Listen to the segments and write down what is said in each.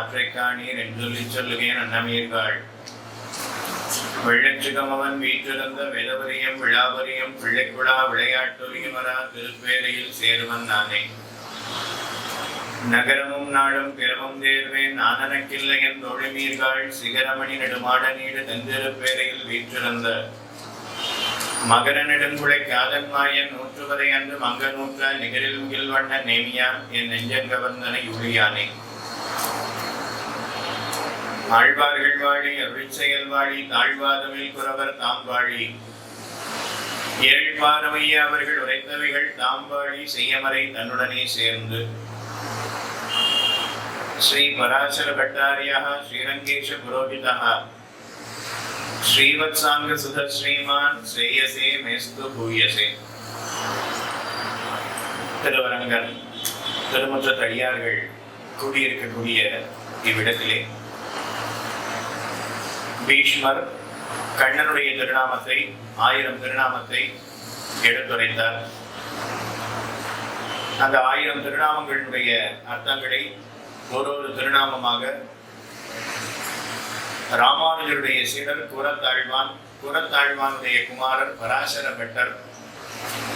கடாசின்ன ஆற்றைக் காணீர் என்றொல்லி அன்னமீர்கள். வெள்ளச்சுகமவன் வீற்றிருந்த வேதவரியம் விழாவரியம் பிள்ளைக்குழா விளையாட்டொலியுமரா திருப்பேரையில் சேருவன் நானே. நகரமும் நாடும் பிறவும் தேர்வேன் நானனக்கில்லையன் தொழுமீர்கள் சிகரமணி நெடுமாட நீடு தென்திருப்பேரையில் வீற்றிருந்த. மகர நெடுங்குளை காதன்மாயன் நூற்றுவரை அன்று மங்க நூற்ற நிகரில் முகில் வண்ண நேமியான் என் நெஞ்சங்கவர்ந்தனை யுளியானே. ஆழ்வார்கள் வாழி அருள் செயல் வாழி தாழ்வாதமில் குறவர் தாம் வாழி. ஏழ்பாரமைய அவர்கள் உரைத்தவைகள் தாம் வாழி செய்யமறை தன்னுடனே சேர்ந்து. ஸ்ரீ பராசர பட்டாரியாக ஸ்ரீரங்கேஷ புரோஹிதः ஸ்ரீவத்சாங்க சுத ஸ்ரீமான் ஸ்ரேயசே மேஸ்து பூயசே. திருவரங்கன் திருமுற்ற தடியார்கள் கூடியிருக்கக்கூடிய இவ்விடத்திலே. பீஷ்மர் கண்ணனுடைய திருநாமத்தை ஆயிரம் திருநாமத்தை எடுத்துரைத்தார் அந்த ஆயிரம் திருநாமங்களுடைய அர்த்தங்களை ஒரு ஒரு திருநாமமாக ராமானுஜருடைய சீடர் குரத்தாழ்வான் குரத்தாழ்வானுடைய குமாரர் பராசர பட்டர்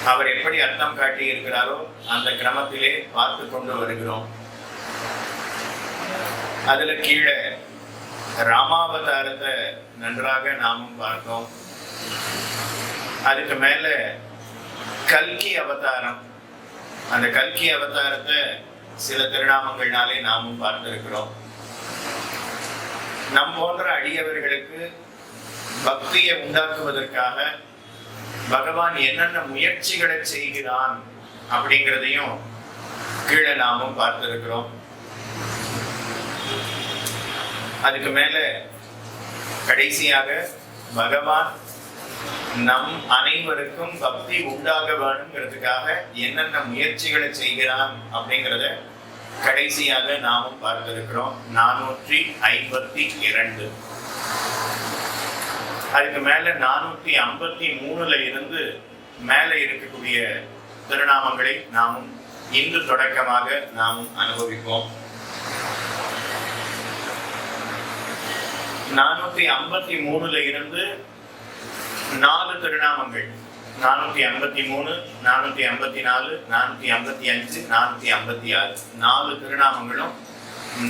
அவர் எப்படி அர்த்தம் காட்டி இருக்கிறாரோ அந்த கிரமத்திலே பார்த்து கொண்டு வருகிறோம். அதுல கீழே ராமாவதாரத்தை நன்றாக நாமும் பார்த்தோம். அதுக்கு மேல கல்கி அவதாரம். அந்த கல்கி அவதாரத்தை சில திருநாமங்கள்னாலே நாமும் பார்த்திருக்கிறோம். நம் போன்ற அடியவர்களுக்கு பக்தியை உண்டாக்குவதற்காக பகவான் என்னென்ன முயற்சிகளை செய்கிறான் அப்படிங்கிறதையும் கீழே நாமும் பார்த்திருக்கிறோம். அதுக்கு மேல கடைசியாக பகவான் நம் அனைவருக்கும் பக்தி உண்டாக வேணுங்கிறதுக்காக என்னென்ன முயற்சிகளை செய்கிறான் அப்படிங்கிறத கடைசியாக நாமும் பார்த்திருக்கிறோம். நானூற்றி ஐம்பத்தி இரண்டு. அதுக்கு மேல நானூத்தி ஐம்பத்தி மூணுல இருந்து மேல இருக்கக்கூடிய திருநாமங்களை நாமும் இன்று தொடக்கமாக நாமும் அனுபவிப்போம். நானூத்தி ஐம்பத்தி மூணுல இருந்து நாலு திருநாமங்கள். நானூத்தி ஐம்பத்தி மூணு நானூத்தி ஐம்பத்தி நாலு நானூத்தி ஐம்பத்தி அஞ்சு நானூத்தி ஐம்பத்தி ஆறு. நாலு திருநாமங்களும்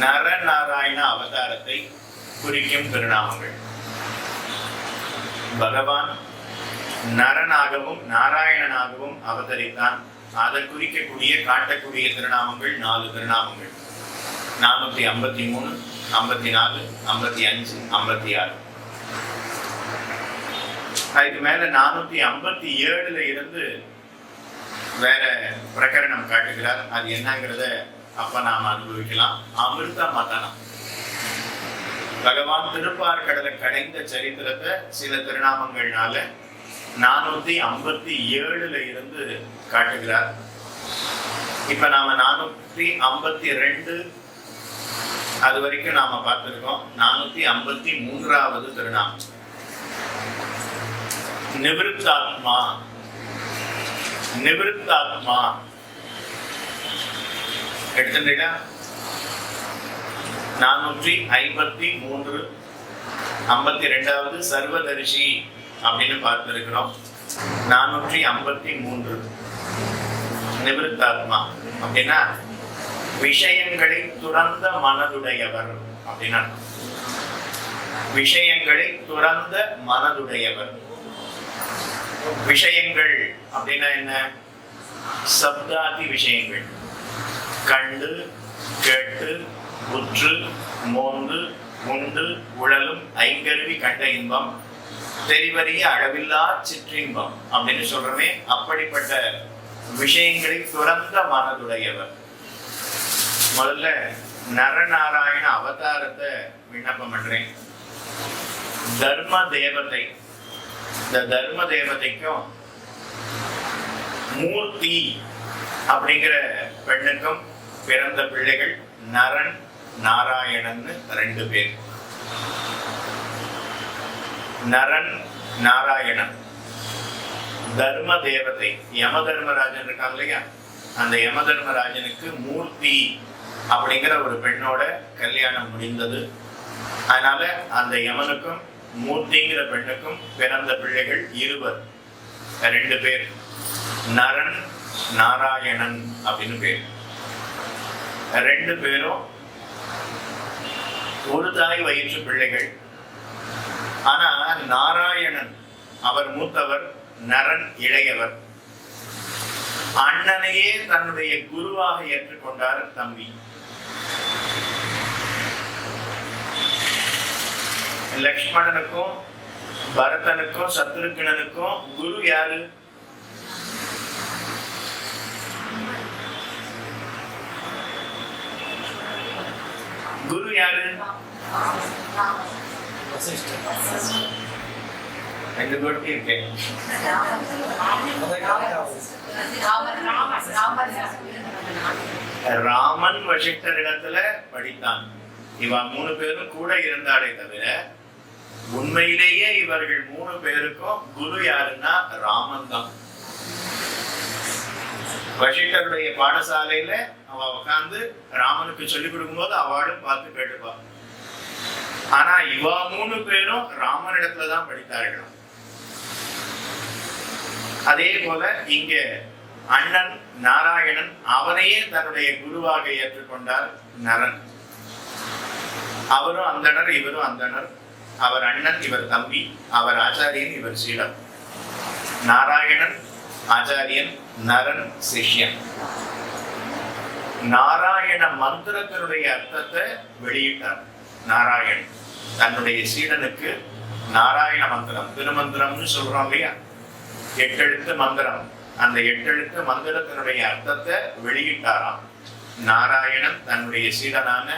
நரநாராயண அவதாரத்தை குறிக்கும் திருநாமங்கள். பகவான் நரனாகவும் நாராயணனாகவும் அவதரித்தான். அதை குறிக்கக்கூடிய காட்டக்கூடிய திருநாமங்கள் நாலு திருநாமங்கள். நானூத்தி ஐம்பத்தி மூணு ஐம்பத்தி நாலு ஐம்பத்தி அஞ்சு ஐம்பத்தி ஆறு. அதுக்கு மேல நானூத்தி ஐம்பத்தி ஏழுல இருந்து வேற பிரகரணம் காட்டுகிறார். அது என்னங்கிறத அப்ப நாம அனுபவிக்கலாம். அமிர்த மதனம். பகவான் திருப்பார் கடலை கடைந்த சரித்திரத்தை சில திருநாமங்கள்னால நானூத்தி ஐம்பத்தி ஏழுல இருந்து காட்டுகிறார். இப்ப நாம நானூத்தி ஐம்பத்தி ரெண்டு அது வரைக்கும் நாம பார்த்திருக்கோம். நானூத்தி ஐம்பத்தி மூன்றாவது திருநாம் நிவிருத்தாத்மா நிவிருத்தாத்மா. எடுத்துட்டீங்களா? நானூற்றி ஐம்பத்தி மூன்று ஐம்பத்தி ரெண்டாவது சர்வதரிசி அப்படின்னு பார்த்திருக்கிறோம். நானூற்றி ஐம்பத்தி மூன்று. நிவிருத்தாத்மா அப்படின்னா விஷயங்களை துறந்த மனதுடையவர் அப்படின்னா விஷயங்களை துறந்த மனதுடையவர். விஷயங்கள் அப்படின்னா என்ன? சப்தாதி விஷயங்கள். கண்டு கேட்டு உற்று மோந்து உண்டு உழலும் ஐங்கருவி கண்ட இன்பம் தெரிவறிய அளவில்லா சிற்றின்பம் அப்படின்னு சொல்றமே அப்படிப்பட்ட விஷயங்களை துறந்த மனதுடையவர். முதல்ல நரநாராயண அவதாரத்தை விண்ணப்பம் பண்றேன். தர்ம தேவதை. இந்த தர்ம தேவதைக்கும் மூர்த்தி அப்படிங்கிற பெண்ணுக்கும் பிறந்த பிள்ளைகள் நரன் நாராயணன்னு ரெண்டு பேர். நரன் நாராயணன். தர்ம தேவதை. யம தர்மராஜன் இருக்காங்க இல்லையா? அந்த யம தர்மராஜனுக்கு மூர்த்தி அப்படிங்கிற ஒரு பெண்ணோட கல்யாணம் முடிந்தது. அதனால அந்த யமனுக்கும் மூர்த்திங்கிற பெண்ணுக்கும் பிறந்த பிள்ளைகள் இருவர். ரெண்டு பேர். நரன் நாராயணன் அப்படின்னு பேர். ரெண்டு பேரும் ஒரு தாய் வயிற்று பிள்ளைகள். ஆனா நாராயணன் அவர் மூத்தவர் நரன் இளையவர். அண்ணனையே தன்னுடைய குருவாக ஏற்றுக்கொண்டார் தம்பி. லக்ஷ்மணனுக்கும் பரதனுக்கும் சத்ருக்கணனுக்கும் குரு யாரு? குரு யாரு? ரெண்டு குருட்டி இருக்கேன் ராமன் வசிஷ்டர் இடத்துல படித்தான். இவ மூணு பேரும் கூட இருந்தாலே தவிர உண்மையிலேயே இவர்கள் மூணு பேருக்கும் குரு யாருன்னா ராமன் தான். வசிஷ்டருடைய பாடசாலையில அவ உட்கார்ந்து ராமனுக்கு சொல்லிக் கொடுக்கும்போது அவளும் பார்த்து கேட்டுப்பா. ஆனா இவ மூணு பேரும் ராமனிடத்துல தான் படித்தார்களாம் அதே போல இங்க அண்ணன் நாராயணன் அவனையே தன்னுடைய குருவாக ஏற்றுக்கொண்டார் நரன். அவரும் அந்தனர் இவரும் அந்தனர் அவர் அண்ணன் இவர் தம்பி அவர் ஆச்சாரியன் இவர் சீடம் நாராயணன் ஆச்சாரியன் நரன் சிஷ்யன். நாராயண மந்திரத்தினுடைய அர்த்தத்தை வெளியிட்டார் நாராயண். தன்னுடைய சீடனுக்கு நாராயண மந்திரம் திருமந்திரம்னு சொல்றோம் இல்லையா? எட்டெழுத்து மந்திரம். அந்த எட்டெழுத்து மந்திரத்தினுடைய அர்த்தத்தை வெளியிட்டாராம். நாராயணன் தன்னுடைய சீடனான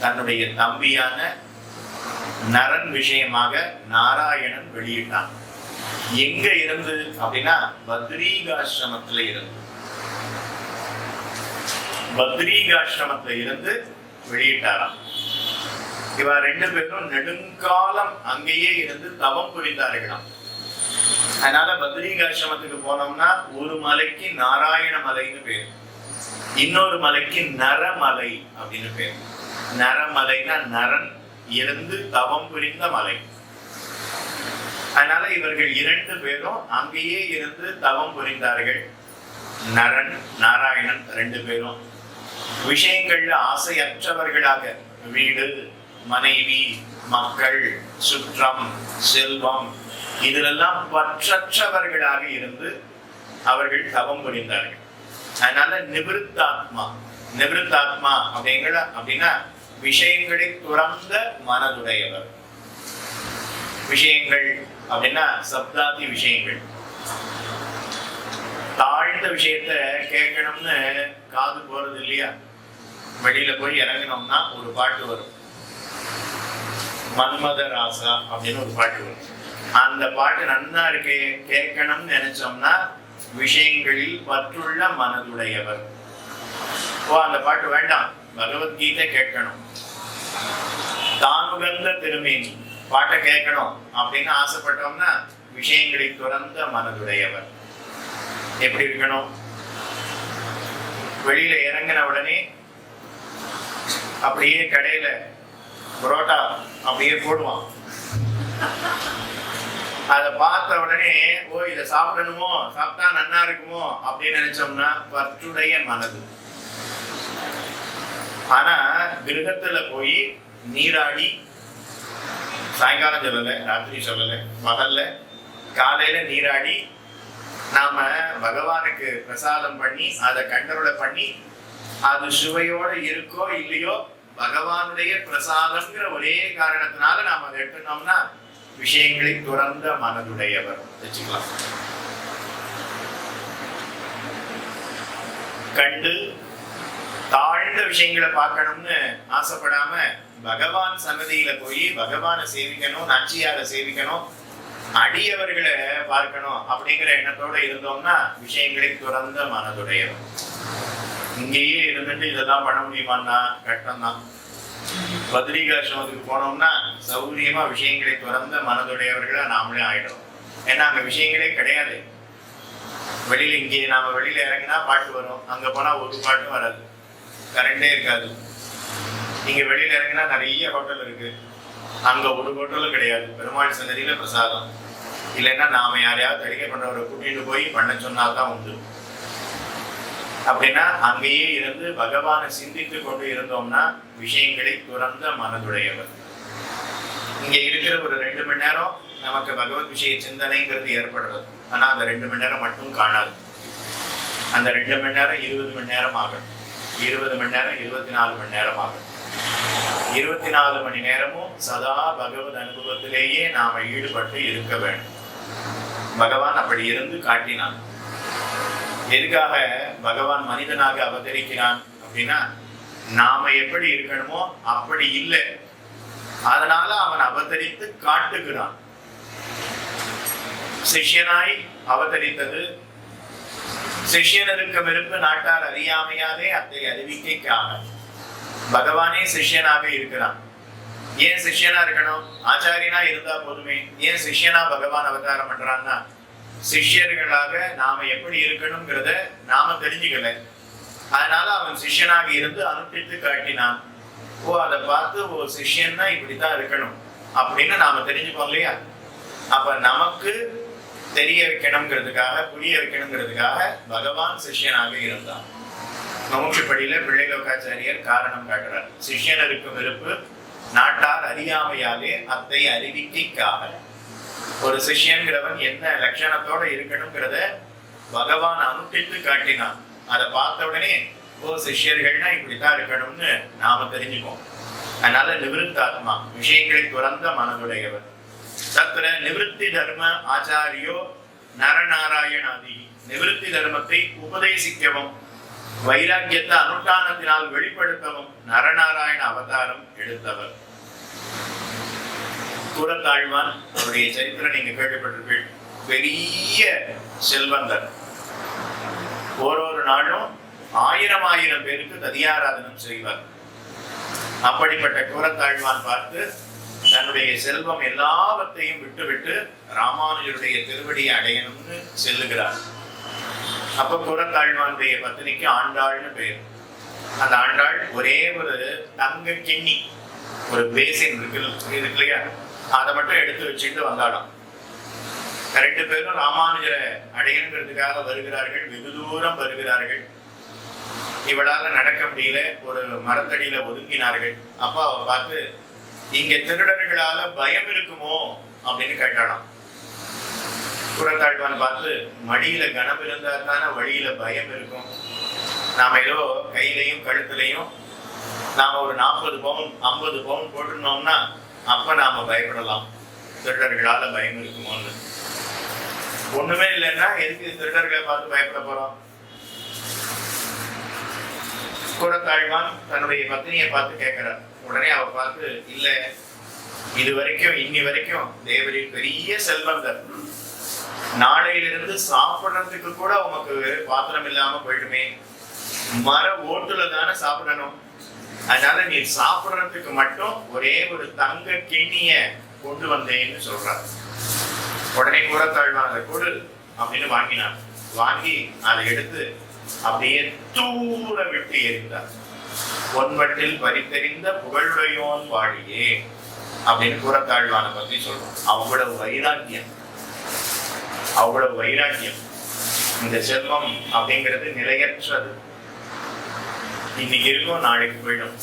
தன்னுடைய தம்பியான நரன் விஷயமாக நாராயணன் வெளியிட்டான். எங்க இருந்து அப்படின்னா பத்ரீகாசிரமத்துல இருந்து. பத்ரீகாசிரமத்துல இருந்து வெளியிட்டாராம். இவ ரெண்டு பேரும் நெடுங்காலம் அங்கேயே இருந்து தவம் புரிந்தார்களாம். அதனால பத்ரீகாசிரமத்துக்கு போனோம்னா ஒரு மலைக்கு நாராயண மலைன்னு பேர். இன்னொரு மலைக்கு நரமலை அப்படின்னு பேர். நரமலைனா நரன் இருந்து தவம் புரிந்த மலை. அதனால இவர்கள் இரண்டு பேரும் அங்கேயே இருந்து தவம் புரிந்தார்கள். நரன் நாராயணன் ரெண்டு பேரும். விஷயங்கள்ல ஆசையற்றவர்களாக வீடு மனைவி மக்கள் சுற்றம் செல்வம் இதிலெல்லாம் பற்றற்றவர்களாக இருந்து அவர்கள் தவம் புரிந்தார்கள். அதனால நிவிருத்தாத்மா நிவிருத்தாத்மா அப்படிங்கிற அப்படின்னா விஷயங்களை துறந்த மனதுடையவர். விஷயங்கள் அப்படின்னா சப்தாதி விஷயங்கள். தாழ்ந்த விஷயத்த கேட்கணும்னு காது போறது இல்லையா? வெளியில போய் இறங்கினோம்னா ஒரு பாட்டு வரும். மன்மத ராசா அப்படின்னு ஒரு பாட்டு வரும். அந்த பாட்டு நன்னா இருக்கே கேட்கணும்னு நினைச்சோம்னா விஷயங்களில் பற்றுள்ள மனதுடையவர். ஓ அந்த பாட்டு வேண்டாம். பகவத்கீதை கேட்கணும். தானுகந்த திருமேனி. பாட்டை கேட்கணும் அப்படின்னு ஆசைப்பட்டோம்னா விஷயங்களை துறந்த மனதுடையவர். எப்படி இருக்கணும்? வெளியில இறங்கின உடனே அப்படியே கடையில புரோட்டா அப்படியே போடுவான். அதை பார்த்த உடனே ஓ இதை சாப்பிடணுமோ? சாப்பிட்டா நன்னா இருக்குமோ? அப்படின்னு நினைச்சோம்னா பற்றுடைய மனது. ஆனா கிரகத்துல போய் நீராடி சாயங்காலம் சொல்லல ராத்திரி சொல்லல பகல்ல காலையில நீராடி நாம பகவானுக்கு பிரசாதம் பண்ணி அதை கண்டரோட பண்ணி அது சுவையோட இருக்கோ இல்லையோ பகவானுடைய பிரசாதம்ங்கிற ஒரே காரணத்தினால நாம அதை எடுத்துட்டோம்னா விஷயங்களை துறந்த மனதுடையவர். வச்சுக்கலாம். கண்டு தாழ்ந்த விஷயங்களை பார்க்கணும்னு ஆசைப்படாம பகவான் சன்னதியில போய் பகவானை சேவிக்கணும் நாச்சியாரை சேவிக்கணும் அடியவர்களை பார்க்கணும் அப்படிங்கிற எண்ணத்தோட இருந்தோம்னா விஷயங்களை துறந்த மனதுடையவர். இங்கேயே இருந்துட்டு இதெல்லாம் பண்ண முடியுமான்னா கஷ்டம்தான். பத்ரிகாசிரமத்துக்கு போனோம்னா சௌரியமா விஷயங்களை துறந்த மனதுடையவர்களா நாமளே ஆயிடும் ஏன்னா அங்க விஷயங்களே கிடையாது. வெளியில இங்கே நாம வெளியில இறங்கினா பாட்டு வரும். அங்க போனா ஒரு பாட்டும் வராது. கரண்டே இருக்காது. நீங்கள் வெளியில இறங்கினா நிறைய ஹோட்டல் இருக்கு. அங்க ஒரு ஹோட்டலும் கிடையாது. பெருமாள் சன்னதியில பிரசாதம். இல்லைன்னா நாம யாரையாவது தடிக்கை பண்றவரை கூட்டிட்டு போய் பண்ண சொன்னாதான் உண்டு. அப்படின்னா அங்கேயே இருந்து பகவானை சிந்தித்து கொண்டு இருந்தோம்னா விஷயங்களை துறந்த மனதுடையவர். இங்க இருக்கிற ஒரு ரெண்டு மணி நேரம் நமக்கு பகவத் விஷய சிந்தனைங்கிறது ஏற்படுறது. ஆனா அந்த ரெண்டு மணி நேரம் மட்டும் காணாது. அந்த ரெண்டு மணி நேரம் இருபது மணி நேரம் ஆகும் இருபது மணி நேரம் இருபத்தி நாலு மணி நேரம் ஆகும். இருபத்தி நாலு மணி நேரமும் சதா பகவத் அனுபவத்திலேயே நாம ஈடுபட்டு இருக்க வேண்டும். பகவான் அப்படி இருந்து காட்டினான். எதுக்காக பகவான் மனிதனாக அவதரிக்கிறான் அப்படின்னா நாம எப்படி இருக்கணுமோ அப்படி இல்லை. அதனால அவன் அவதரித்து காட்டுகிறான். சிஷ்யனாய் அவதரித்தது சிஷ்யனருக்கு விருப்பு நாட்டார் அறியாமையாலே அத்தை அறிவிக்கைக்காக. பகவானே சிஷ்யனாக இருக்கிறான். ஏன் சிஷ்யனா இருக்கணும்? ஆச்சாரியனா இருந்தா போதுமே. ஏன் சிஷ்யனா பகவான் அவதாரம் பண்றான்னா சிஷ்யர்களாக நாம எப்படி இருக்கணுங்கிறத நாம தெரிஞ்சுக்கல. அதனால அவன் சிஷ்யனாக இருந்து அனுப்பித்து காட்டினான். ஓ அதை பார்த்து ஓ சிஷ்யன்னா இப்படித்தான் இருக்கணும் அப்படின்னு நாம தெரிஞ்சுப்போம் இல்லையா? அப்ப நமக்கு தெரிய வைக்கணுங்கிறதுக்காக புரிய வைக்கணுங்கிறதுக்காக பகவான் சிஷ்யனாக இருந்தான் மமுட்சிப்படியில பிள்ளைகோகாச்சாரியர் காரணம் காட்டுறார். சிஷ்யனருக்கு விருப்பு நாட்டார் அறியாமையாலே அத்தை அறிவிக்கைக்காக. ஒரு சிஷ்யங்கிறவன் என்ன லட்சணத்தோட இருக்கணுங்கிறத பகவான் அனுப்பித்து காட்டினான். அதை பார்த்த உடனே ஓ சிஷ்யர்கள்னா இப்படித்தான் இருக்கணும்னு நாம தெரிஞ்சுப்போம். அதனால நிவிருத்தாத்மா விஷயங்களை துறந்த மனதுடையவர். தத்திர நிவிருத்தி தர்ம ஆச்சாரியோ நரநாராயணாதி. நிவிருத்தி தர்மத்தை உபதேசிக்கவும் வைராக்கியத்தை அனுஷ்டானத்தினால் வெளிப்படுத்தவும் நரநாராயண அவதாரம் எடுத்தவர். கூறத்தாழ்வான் அவருடைய சரித்திரம் நீங்க கேள்விப்பட்டிருப்பீர்கள். பெரிய செல்வந்தர். ஓரொரு நாளும் ஆயிரம் ஆயிரம் பேருக்கு ததியாராதனம் செய்வார். அப்படிப்பட்ட கூறத்தாழ்வான் பார்த்து தன்னுடைய செல்வம் எல்லாவற்றையும் விட்டுவிட்டு ராமானுஜருடைய திருவடியை அடையணும்னு செல்லுகிறார். அப்ப புறத்தாழ்வானுடைய பத்தினிக்கு ஆண்டாள்னு பெயர் அந்த ஆண்டாள் ஒரே ஒரு தங்க கிண்ணி ஒரு பேசின் இருக்கு இருக்கு இல்லையா? அதை மட்டும் எடுத்து வச்சுட்டு வந்தாலும் ரெண்டு பேரும் ராமானுஜரை அடையணுங்கிறதுக்காக வருகிறார்கள் வெகு தூரம் வருகிறார்கள். இவளால நடக்க முடியல ஒரு மரத்தடியில ஒதுங்கினார்கள். அப்பா அவ பார்த்து இங்க திருடர்களால பயம் இருக்குமோ அப்படின்னு கேட்டாளாம் புறத்தாழ்வான் பார்த்து மடியில கனம் இருந்தா தானே வழியில பயம் இருக்கும். நாம ஏதோ கையிலையும் கழுத்துலையும் நாம ஒரு நாற்பது பவுன் ஐம்பது பவுன் போட்டுருந்தோம்னா அப்ப நாம பயப்படலாம். திருடர்களால பயம் இருக்குமோன்னு. ஒண்ணுமே இல்லைன்னா எதுக்கு திருடர்களை பார்த்து பயப்பட போறோம்? கூடத்தாழ்வான் தன்னுடைய பத்தினியை பார்த்து கேட்கிறார். உடனே அவர் பார்த்து இல்ல இது வரைக்கும் இன்னி வரைக்கும் தேவரின் பெரிய செல்வந்தர் நாளையிலிருந்து சாப்பிடுறதுக்கு கூட உமக்கு பாத்திரம் இல்லாம போயிடுமே. மர ஓட்டுல தானே சாப்பிடணும். அதனால நீ சாப்பிடறதுக்கு மட்டும் ஒரே ஒரு தங்க கிண்ணிய கொண்டு வந்தேன்னு சொல்றார். உடனே கூறத்தாழ்வான் அதை கொடு அப்படின்னு வாங்கினான் வாங்கி அதை எடுத்து அப்படியே தூர விட்டு எறிந்தார் பொன்வட்டில் பறித்தெறிந்த புகழுடையோன் வாழியே அப்படின்னு புறத்தாழ்வான பத்தி சொல்றோம். அவ்வளவு வைராக்கியம். அவ்வளவு வைராக்கியம். இந்த செல்வம் அப்படிங்கிறது நிலையற்றது. இன்னைக்கு இருக்கும் நாளைக்கு போயிடும்.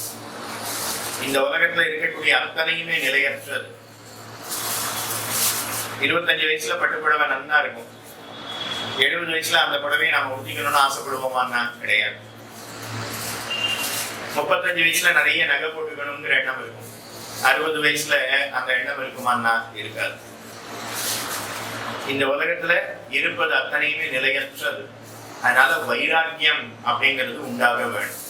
இந்த உலகத்துல இருக்கக்கூடிய அத்தனையுமே நிலையற்றது. இருபத்தஞ்சு வயசுல பட்டுப்படவை நன்னா இருக்கும். எழுபது வயசுல அந்த புடவையை நாம ஒத்திக்கணும்னு ஆசைப்படுவோமான்னா கிடையாது. முப்பத்தஞ்சு வயசுல நிறைய நகை போட்டுக்கணுங்கிற எண்ணம் இருக்கும். அறுபது வயசுல அந்த எண்ணம் இருக்குமான்னா இருக்காது. இந்த உலகத்துல இருப்பது அத்தனையுமே நிலையற்றது. அதனால வைராக்கியம் அப்படிங்கிறது உண்டாக வேண்டும்.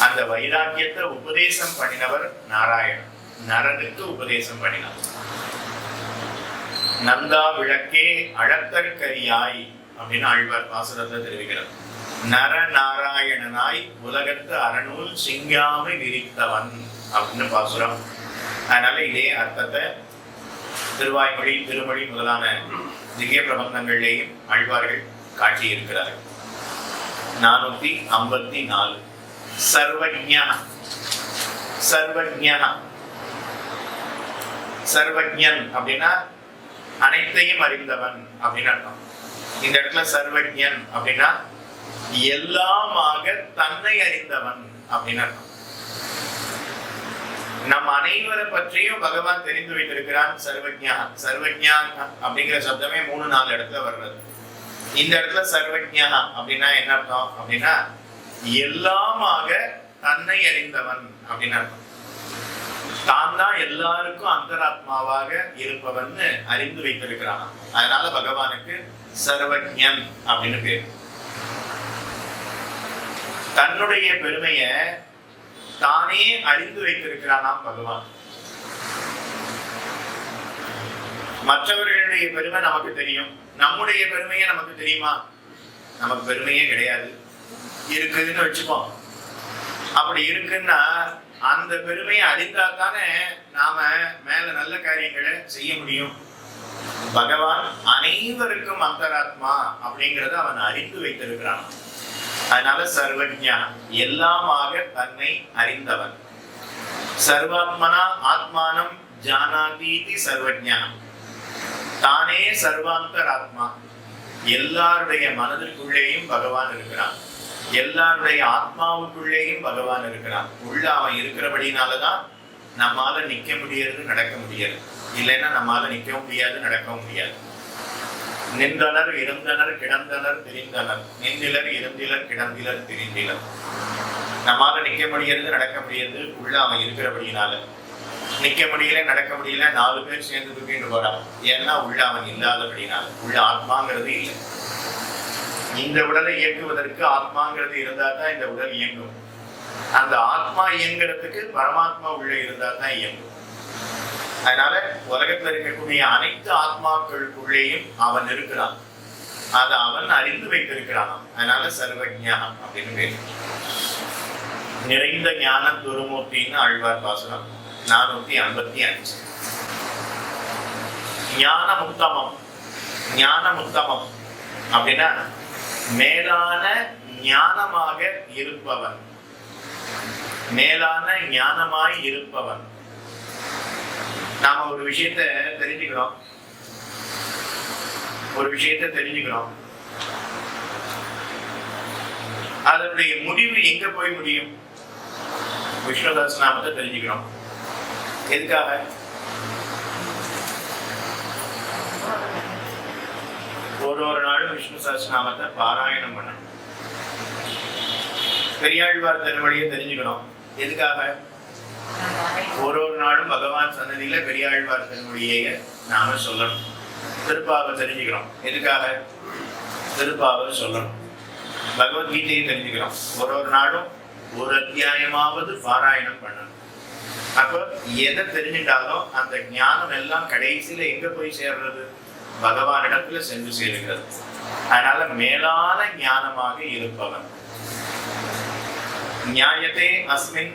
அந்த வைராக்கியத்தை உபதேசம் பண்ணினவர் நாராயணன். நரனுக்கு உபதேசம் பண்ணினார் நந்தா விளக்கே அழத்தற்கரியாய் அப்படின்னு ஆழ்வார் பாசுரத்தை தெரிவிக்கிறார். நர நாராயணனாய் உலகத்து அறநூல் சிங்காமை விரித்தவன் அப்படின்னு பாசுரம். அதனால இதே அர்த்தத்தை திருவாய்மொழி திருமொழி முதலான திவ்ய பிரபந்தங்கள்லேயும் ஆழ்வார்கள் காட்டியிருக்கிறார் நானூத்தி ஐம்பத்தி நாலு சர்வஜா சர்வஜா சர்வஜன் அப்படின்னா அனைத்தையும் அறிந்தவன் அப்படின்னு அர்த்தம். இந்த இடத்துல சர்வஜன் அப்படின்னா எல்லாமாக தன்னை அறிந்தவன் அப்படின்னு நம் அனைவரை பற்றியும் பகவான் தெரிந்து வைத்திருக்கிறான் சர்வஜா சர்வஜா அப்படிங்கிற சப்தமே மூணு நாலு இடத்துல வர்றது. இந்த இடத்துல சர்வஜா அப்படின்னா என்ன அர்த்தம்? அப்படின்னா எல்லாமாக தன்னை அறிந்தவன் அப்படின்னு அர்த்தம். தான் தான் எல்லாருக்கும் அந்தராத்மாவாக இருப்பவன் அறிந்து வைத்திருக்கிறான். அதனால பகவானுக்கு சர்வஜன் அப்படின்னு பேர். தன்னுடைய பெருமைய தானே அழிந்து வைத்திருக்கிறானாம் பகவான். மற்றவர்களுடைய பெருமை நமக்கு தெரியும். நம்முடைய பெருமையே நமக்கு தெரியுமா? நமக்கு பெருமையே கிடையாது. இருக்குதுன்னு வச்சுப்போம் அப்படி இருக்குன்னா அந்த பெருமையை அழிந்தா தானே நாம மேல நல்ல காரியங்களை செய்ய முடியும். பகவான் அனைவருக்கும் அந்தராத்மா அப்படிங்கறத அவன் அறிந்து வைத்திருக்கிறான். அதனால சர்வஜா எல்லாமாக தன்னை அறிந்தவன். சர்வாத்மனா ஆத்மானம் ஜானாதீதி சர்வஜா தானே சர்வாந்தராத்மா. எல்லாருடைய மனதிற்குள்ளேயும் பகவான் இருக்கிறான். எல்லாருடைய ஆத்மாவுக்குள்ளேயும் பகவான் இருக்கிறான். உள்ள அவன் இருக்கிறபடினாலதான் நம்மால நிக்க முடியறது நடக்க முடியாது இல்லைன்னா நம்மளால நிற்கவும் முடியாது நடக்கவும் முடியாது. நின்றனர் இருந்தனர் கிடந்தனர் தெரிந்தனர் நின்றிலர் இருந்திலர் கிடந்திலர் தெரிந்திலர் நம்மால நிக்க முடியறது நடக்க முடியாது உள்ள அவன் இருக்கிறபடியினால. நிக்க முடியல நடக்க முடியல நாலு பேர் சேர்ந்து தூக்கிட்டு போறான். ஏன்னா உள்ள அவன் இல்லாதபடினால உள்ள ஆத்மாங்கிறது இல்லை. இந்த உடலை இயக்குவதற்கு ஆத்மாங்கிறது இருந்தா தான் இந்த உடல் இயங்கும். அந்த ஆத்மா இயங்குறதுக்கு பரமாத்மா உள்ள இருந்தா தான் இயங்கும். அதனால உலகத்தில் இருக்கக்கூடிய அனைத்து ஆத்மாக்களுக்குள்ளேயும் அவன் இருக்கிறான். அதை அவன் அறிந்து வைத்திருக்கிறான். அதனால சர்வஜா அப்படின்னு பேர். நிறைந்த ஞான துருமூர்த்தின்னு ஆழ்வார் பாசனம் நானூத்தி ஐம்பத்தி அஞ்சு. ஞான உத்தமம் ஞான உத்தமம் அப்படின்னா மேலான ஞானமாக இருப்பவன். மேலான ஞானமாய் இருப்பவன். நாம ஒரு விஷயத்த தெரிஞ்சுக்கிறோம். ஒரு விஷயத்த தெரிஞ்சுக்கிறோம். அதனுடைய முடிவு எங்க போய் முடியும்? விஷ்ணுதாஸ் நாமத்தை தெரிஞ்சுக்கிறோம். எதுக்காக? ஒரு ஒரு நாளும் விஷ்ணு சஹஸ்ரநாமத்தை பாராயணம் பண்ணணும். பெரியாழ்வார் திருமொழியை தெரிஞ்சுக்கணும். எதுக்காக? ஒரு ஒரு நாளும் பகவான் சன்னதியில பெரியாழ்வார் தன்னுடைய நாம சொல்லணும். திருப்பாவை தெரிஞ்சுக்கிறோம். எதுக்காக? திருப்பாவை சொல்லணும். பகவத்கீதையை தெரிஞ்சுக்கிறோம். ஒரு ஒரு நாளும் ஒரு அத்தியாயமாவது பாராயணம் பண்ணணும். அப்ப எதை தெரிஞ்சுட்டாலும் அந்த ஞானம் எல்லாம் கடைசியில எங்க போய் சேர்றது? பகவானிடத்துல சென்று சேருகிறது. அதனால மேலான ஞானமாக இருப்பவன். நியாயத்தே அஸ்மின்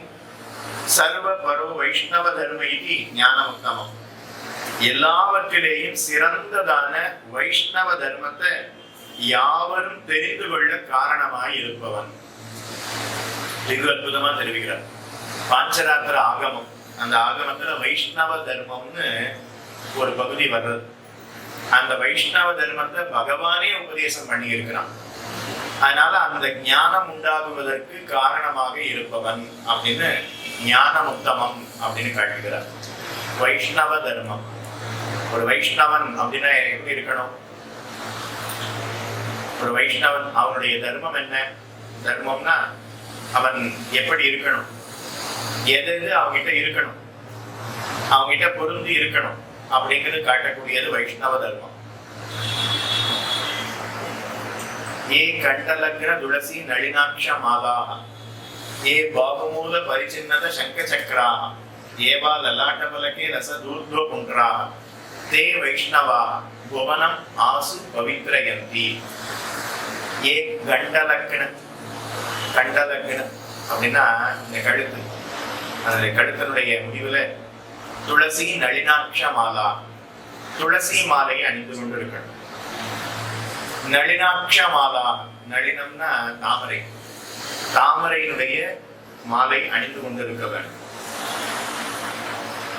சர்வ பரோ வைஷ்ணவ தர்ம இது ஞானமுத்தமம். எல்லாவற்றிலேயும் சிறந்ததான வைஷ்ணவ தர்மத்தை யாவரும் தெரிந்து கொள்ள காரணமாய் இருப்பவன் இது அற்புதமா தெரிவிக்கிறார். பாஞ்சராத்திர ஆகமம். அந்த ஆகமத்துல வைஷ்ணவ தர்மம்னு ஒரு பகுதி வர்றது. அந்த வைஷ்ணவ தர்மத்தை பகவானே உபதேசம் பண்ணி இருக்கிறான் அதனால அந்த ஞானம் உண்டாகுவதற்கு காரணமாக இருப்பவன் அப்படின்னு ஞானம் உத்தமம் அப்படின்னு காட்டுகிறார் வைஷ்ணவ தர்மம். ஒரு வைஷ்ணவன் அப்படின்னா எப்படி இருக்கணும்? ஒரு வைஷ்ணவன் அவனுடைய தர்மம் என்ன? தர்மம்னா அவன் எப்படி இருக்கணும்? எது எது அவங்கிட்ட இருக்கணும்? அவங்கிட்ட பொருந்து இருக்கணும் அப்படிங்கிறது காட்டக்கூடியது வைஷ்ணவ தர்மம். ஏ கண்டலங்கிற துளசி நளினாட்ச மாலாக ఏ பாகுமூல పరిచిన్నత சங்க சக்கராக ஏவா லலாட்டபலகே ரசதூர்த்வ புண்ட்ராக தே வைஷ்ணவா புவனம் ஆசு பவித்ரயந்தி. ஏ கண்டலக்ன கண்டலக்ன அப்படின்னா இந்த கழுத்து. அந்த கழுத்தனுடைய முடிவில் துளசி நளினாட்ச மாலா. துளசி மாலையை அணிந்து கொண்டிருக்கணும். நளினாட்ச மாலா நளினம்னா தாமரை. மாலை அணிந்து கொண்டிருக்க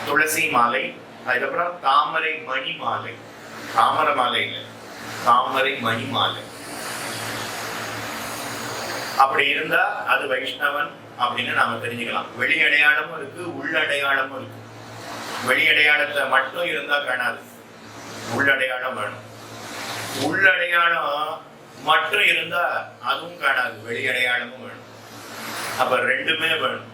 துளசி மாலை அதுக்கப்புறம் தாமரை மணி மாலை. தாமரை மாலை இல்லை. தாமரை மணி மாலை. அப்படி இருந்தா அது வைஷ்ணவன் அப்படின்னு நாம தெரிஞ்சுக்கலாம். வெளி அடையாளமும் இருக்கு உள்ளடையாளமும் இருக்கு. வெளி அடையாளத்தை மட்டும் இருந்தா காணாது. உள்ளடையாளம் வேணும். உள்ளடையாளம் மட்டும் இருந்தா அதுவும் காணாது. வெளி அடையாளமும் வேணும். அப்ப ரெண்டுமே வேணும்.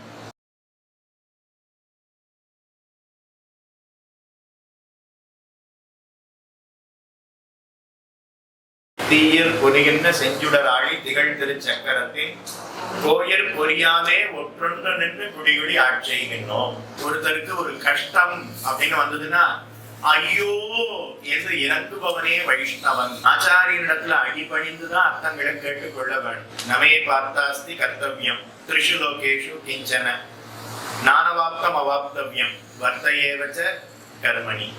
தீயர் பொரிகின்ற செஞ்சுடராழி திகழ் திருச்சக்கரத்தின் கோயர் பொரியாமே ஒற்றொன்று நின்று குடிகுடி ஆட்செய்கின்றோம் ஒருத்தருக்கு ஒரு கஷ்டம் அப்படின்னு வந்ததுன்னா ஐயோ என்று இறக்குபவனே வைஷ்ணவன். ஆச்சாரியனிடத்துல அடிபணிந்துதான் அர்த்தங்களை கேட்டுக் கொள்ள வேண்டும். நமையை பார்த்தாஸ்தி கர்த்தவியம். త్రిషు లోకేషు కించన. నానవాప్తమవాప్తవ్యం. వర్త ఏవ కర్మణి.